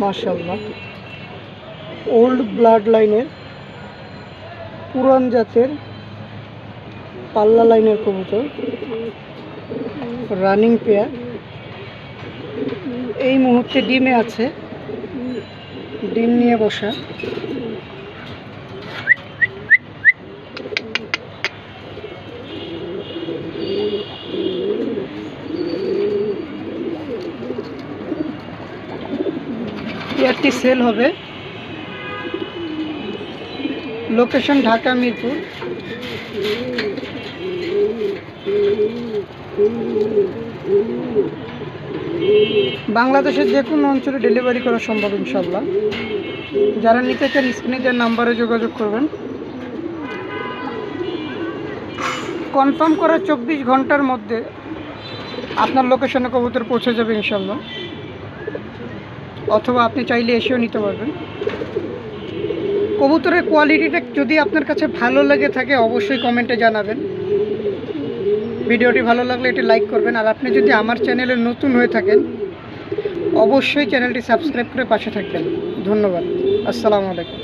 মার্শাল্লাহ old blood লাইনের পুরান জাতের পাল্লা লাইনের কবুতর রানিং পেয়ার এই মুহূর্তে ডিমে আছে, ডিম নিয়ে বসা। পেয়ারটি সেল হবে। লোকেশন ঢাকা মিরপুর। বাংলাদেশের যে কোনো অঞ্চলে ডেলিভারি করা সম্ভব ইনশাল্লাহ যারা নিতে চান স্ক্রিনে যে নাম্বারে যোগাযোগ করবেন। কনফার্ম করা চব্বিশ ঘণ্টার মধ্যে আপনার লোকেশনে কবুতর পৌঁছে যাবে ইনশাল্লাহ অথবা আপনি চাইলে এসেও নিতে পারবেন। কবুতরের কোয়ালিটিটা যদি আপনার কাছে ভালো লেগে থাকে, অবশ্যই কমেন্টে জানাবেন। ভিডিওটি ভালো লাগলে এটি লাইক করবেন। আর আপনি যদি আমার চ্যানেলে নতুন হয়ে থাকেন, অবশ্যই চ্যানেলটি সাবস্ক্রাইব করে পাশে থাকবেন। ধন্যবাদ। আসসালামু আলাইকুম।